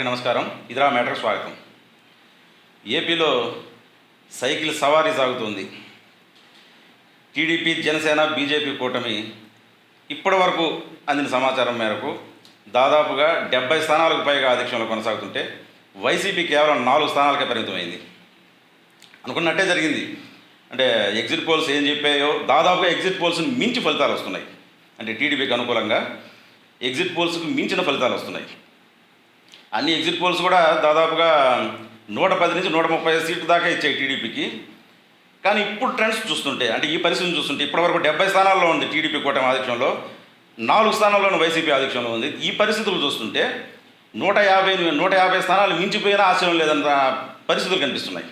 నమస్కారం. ఇదిరా మ్యాటర్ స్వాగతం. ఏపీలో సైకిల్ సవారీ సాగుతుంది. టీడీపీ జనసేన బీజేపీ కూటమి ఇప్పటి వరకు అందిన సమాచారం మేరకు దాదాపుగా డెబ్బై స్థానాలకు పైగా అధ్యక్షంలో కొనసాగుతుంటే వైసీపీ కేవలం నాలుగు స్థానాలకే పరిమితమైంది. అనుకున్నట్టే జరిగింది. అంటే ఎగ్జిట్ పోల్స్ ఏం చెప్పాయో దాదాపుగా ఎగ్జిట్ పోల్స్ని మించి ఫలితాలు వస్తున్నాయి. అంటే టీడీపీకి అనుకూలంగా ఎగ్జిట్ పోల్స్కి మించిన ఫలితాలు వస్తున్నాయి. అన్ని ఎగ్జిట్ పోల్స్ కూడా దాదాపుగా నూట పది నుంచి నూట ముప్పై సీట్లు దాకా ఇచ్చాయి టీడీపీకి. కానీ ఇప్పుడు ట్రెండ్స్ చూస్తుంటే అంటే ఈ పరిస్థితిని చూస్తుంటే ఇప్పటివరకు డెబ్బై స్థానాల్లో ఉంది టీడీపీ కూటమి ఆధిక్యంలో నాలుగు స్థానాల్లోనూ వైసీపీ ఆధిక్యంలో ఉంది. ఈ పరిస్థితులు చూస్తుంటే నూట యాభై నూట యాభై స్థానాలు మించిపోయినా ఆశ్చర్యం లేదన్న పరిస్థితులు కనిపిస్తున్నాయి.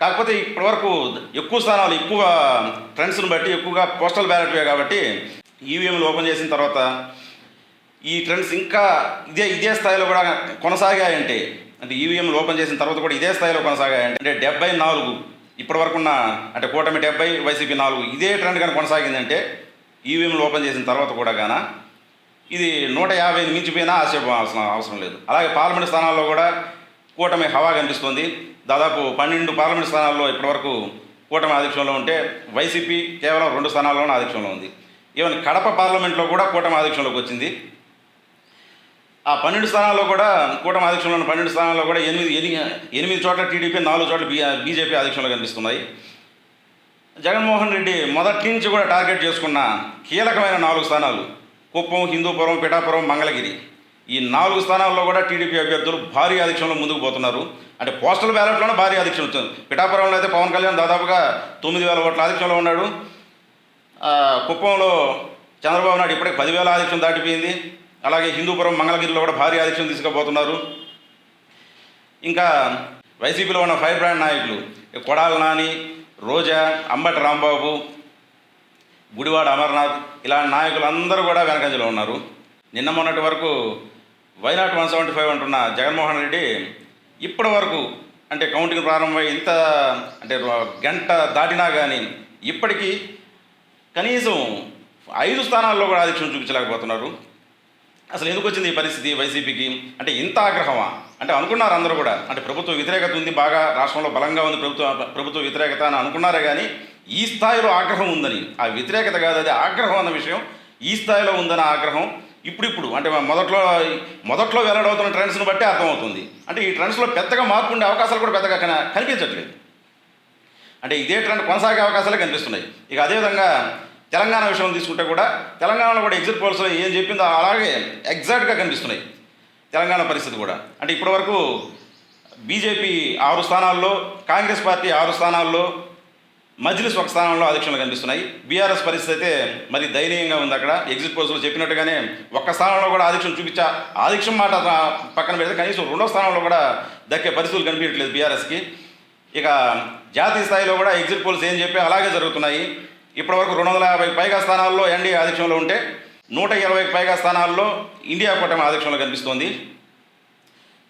కాకపోతే ఇప్పటివరకు ఎక్కువ స్థానాలు ఎక్కువ ట్రెండ్స్ని బట్టి ఎక్కువగా పోస్టల్ బ్యాలెట్వే కాబట్టి ఈవీఎంలు ఓపెన్ చేసిన తర్వాత ఈ ట్రెండ్స్ ఇంకా ఇదే ఇదే స్థాయిలో కూడా కొనసాగాయంటే అంటే ఈవీఎంలు ఓపెన్ చేసిన తర్వాత కూడా ఇదే స్థాయిలో కొనసాగాయంటే అంటే డెబ్బై నాలుగు ఇప్పటి వరకు ఉన్న అంటే కూటమి డెబ్బై వైసీపీ నాలుగు ఇదే ట్రెండ్ కానీ కొనసాగిందంటే ఈవీఎంలు ఓపెన్ చేసిన తర్వాత కూడా గాన ఇది నూట యాభై మించిపోయినా ఆశ్చర్యపోవాల్సిన అవసరం లేదు. అలాగే పార్లమెంట్ స్థానాల్లో కూడా కూటమి హవా కనిపిస్తుంది. దాదాపు పన్నెండు పార్లమెంట్ స్థానాల్లో ఇప్పటివరకు కూటమి ఆధిక్యంలో ఉంటే వైసీపీ కేవలం రెండు స్థానాల్లోనే ఆధిక్యంలో ఉంది. ఈవెన్ కడప పార్లమెంట్లో కూడా కూటమి ఆధిక్యంలోకి వచ్చింది. ఆ పన్నెండు స్థానాల్లో కూడా కూటమి అధ్యక్షంలో ఉన్న పన్నెండు స్థానాల్లో కూడా ఎనిమిది ఎనిమిది ఎనిమిది చోట్ల టీడీపీ నాలుగు చోట్ల బీ బీజేపీ అధ్యక్షంలో కనిపిస్తున్నాయి. జగన్మోహన్ రెడ్డి మొదటి నుంచి కూడా టార్గెట్ చేసుకున్న కీలకమైన నాలుగు స్థానాలు కుప్పం హిందూపురం పిఠాపురం మంగళగిరి. ఈ నాలుగు స్థానాల్లో కూడా టీడీపీ అభ్యర్థులు భారీ అధ్యక్షంలో ముందుకు పోతున్నారు. అంటే పోస్టల్ బ్యాలెట్లోనే భారీ ఆధిక్యం వచ్చింది. పిఠాపురంలో అయితే పవన్ కళ్యాణ్ దాదాపుగా తొమ్మిది వేల ఓట్ల ఆధిక్యంలో ఉన్నాడు. కుప్పంలో చంద్రబాబు నాయుడు ఇప్పటికే పదివేల ఆధిక్యం దాటిపోయింది. అలాగే హిందూపురం మంగళగిరిలో కూడా భారీ ఆధిక్యం తీసుకుపోతున్నారు. ఇంకా వైసీపీలో ఉన్న ఫైర్ బ్రాండ్ నాయకులు కొడాల నాని రోజా అంబటి రాంబాబు గుడివాడ అమర్నాథ్ ఇలాంటి నాయకులు అందరూ కూడా వెనకంజలో ఉన్నారు. నిన్న మొన్నటి వరకు వైనాట్ వన్ సెవెంటీ ఫైవ్ అంటున్న జగన్మోహన్ రెడ్డి ఇప్పటి వరకు అంటే కౌంటింగ్ ప్రారంభమై ఇంత అంటే గంట దాటినా కానీ ఇప్పటికీ కనీసం ఐదు స్థానాల్లో కూడా ఆధిక్యం చూపించలేకపోతున్నారు. అసలు ఎందుకు వచ్చింది ఈ పరిస్థితి వైసీపీకి? అంటే ఇంత ఆగ్రహమా? అంటే అనుకున్నారు అందరూ కూడా. అంటే ప్రభుత్వ వ్యతిరేకత ఉంది బాగా రాష్ట్రంలో బలంగా ఉంది ప్రభుత్వ ప్రభుత్వ వ్యతిరేకత అని అనుకున్నారే కానీ ఈ స్థాయిలో ఆగ్రహం ఉందని. ఆ వ్యతిరేకత కాదు అది ఆగ్రహం అన్న విషయం. ఈ స్థాయిలో ఉందన్న ఆగ్రహం ఇప్పుడిప్పుడు అంటే మొదట్లో మొదట్లో వెల్లడవుతున్న ట్రెండ్స్ని బట్టి అర్థమవుతుంది. అంటే ఈ ట్రెండ్స్లో పెద్దగా మార్పు ఉండే అవకాశాలు కూడా పెద్దగా కనిపించట్లేదు. అంటే ఇదే ట్రెండ్ కొనసాగే అవకాశాలే కనిపిస్తున్నాయి. ఇక అదేవిధంగా తెలంగాణ విషయం తీసుకుంటే కూడా తెలంగాణలో కూడా ఎగ్జిట్ పోల్స్లో ఏం చెప్పిందో అలాగే ఎగ్జాక్ట్గా కనిపిస్తున్నాయి. తెలంగాణ పరిస్థితి కూడా. అంటే ఇప్పటివరకు బీజేపీ ఆరు స్థానాల్లో కాంగ్రెస్ పార్టీ ఆరు స్థానాల్లో మజ్లిస్ ఒక స్థానంలో అధ్యక్షులు కనిపిస్తున్నాయి. బీఆర్ఎస్ పరిస్థితి అయితే మరి దయనీయంగా ఉంది అక్కడ. ఎగ్జిట్ పోల్స్లో చెప్పినట్టుగానే ఒక్క స్థానంలో కూడా ఆధిక్యం చూపించా ఆధిక్యం మాట పక్కన పెడితే కనీసం రెండో స్థానంలో కూడా దక్కే పరిస్థితులు కనిపించట్లేదు బీఆర్ఎస్కి. ఇక జాతీయ స్థాయిలో కూడా ఎగ్జిట్ పోల్స్ ఏం చెప్పి అలాగే జరుగుతున్నాయి. ఇప్పటివరకు రెండు వందల యాభైకి పైగా స్థానాల్లో ఎన్డీఏ ఆధిక్యంలో ఉంటే నూట ఇరవైకి పైగా స్థానాల్లో ఇండియా కూటమి ఆధిక్యంలో కనిపిస్తోంది.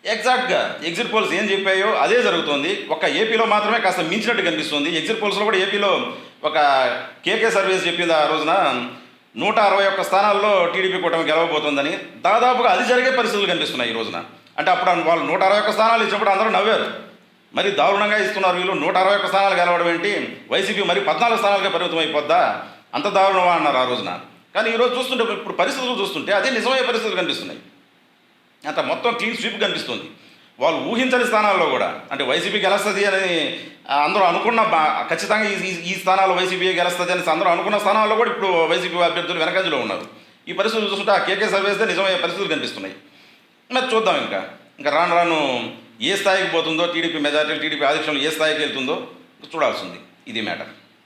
ఎగ్జాక్ట్గా ఎగ్జిట్ పోల్స్ ఏం చెప్పాయో అదే జరుగుతుంది. ఒక ఏపీలో మాత్రమే కాస్త మించినట్టు కనిపిస్తుంది. ఎగ్జిట్ పోల్స్లో కూడా ఏపీలో ఒక కేకే సర్వీస్ చెప్పింది ఆ రోజున నూట అరవై ఒక్క స్థానాల్లో టీడీపీ కూటమి గెలవబోతోందని దాదాపుగా అది జరిగే పరిస్థితులు కనిపిస్తున్నాయి ఈ రోజున. అంటే అప్పుడు వాళ్ళు నూట అరవై ఒక్క స్థానాలు ఇచ్చినప్పుడు అందరూ నవ్వారు. మరి దారుణంగా ఇస్తున్నారు వీళ్ళు. నూట అరవై ఒక్క స్థానాలు గెలవడం ఏంటి? వైసీపీ మరి పద్నాలుగు స్థానాలకే పరిమితం అయిపోద్దా అంత దారుణమా అన్నారు ఆ రోజున. కానీ ఈరోజు చూస్తుంటే ఇప్పుడు పరిస్థితులు చూస్తుంటే అదే నిజమయ్యే పరిస్థితులు కనిపిస్తున్నాయి. అంత మొత్తం క్లీన్ స్వీప్ కనిపిస్తుంది. వాళ్ళు ఊహించని స్థానాల్లో కూడా. అంటే వైసీపీ గెలుస్తుంది అని అందరూ అనుకున్న బా- ఖచ్చితంగా ఈ ఈ- ఈ స్థానాల్లో వైసీపీ గెలుస్తుంది అని అందరూ అనుకున్న స్థానాల్లో కూడా ఇప్పుడు వైసీపీ అభ్యర్థులు వెనకంజలో ఉన్నారు. ఈ పరిస్థితులు చూస్తుంటే ఆ కేకే సర్వేస్తే నిజమయ్యే పరిస్థితులు కనిపిస్తున్నాయి. మరి చూద్దాం ఇంకా. ఇంకా రాను రాను ఏ స్థాయికి పోతుందో టీడీపీ మెజార్టీ టీడీపీ ఆధిక్యంలో ఏ స్థాయికి వెళ్తుందో చూడాల్సింది. ఇది మ్యాటర్.